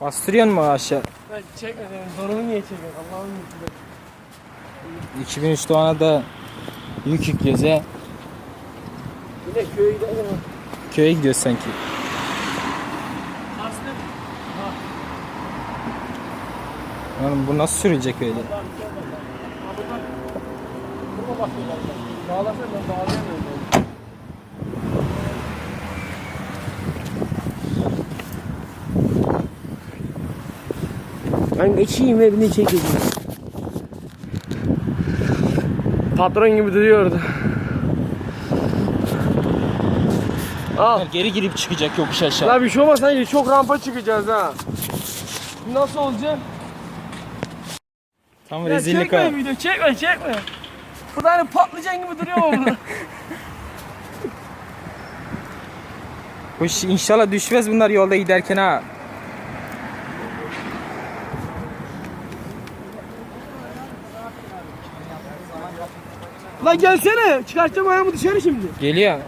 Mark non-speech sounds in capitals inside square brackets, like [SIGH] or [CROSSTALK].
Bastırıyor mu aşağı? Ben çekmedim. Zorumu niye çekiyorsun? Allah'ım yutulu. 2003 Doğan'a da yük. Bir de köye gidelim. Köye gidiyoruz sanki. Oğlum bu nasıl sürülecek öyle? Bağlasana ben bağlayamıyorum. Ben geçeyim evini çekeyim. Patron gibi duruyordu. Al. Geri girip çıkacak yokuş aşağı. La bir şey olmaz sanki çok rampa çıkacağız ha. Nasıl olacak? Tam Ya rezillik çekme ha. video çekme çekme. Bu da hani patlıcan gibi duruyor orada. [LAUGHS] [LAUGHS] Hoş inşallah düşmez bunlar yolda giderken ha. La gelsene çıkartacağım ayağımı dışarı şimdi. Geliyor.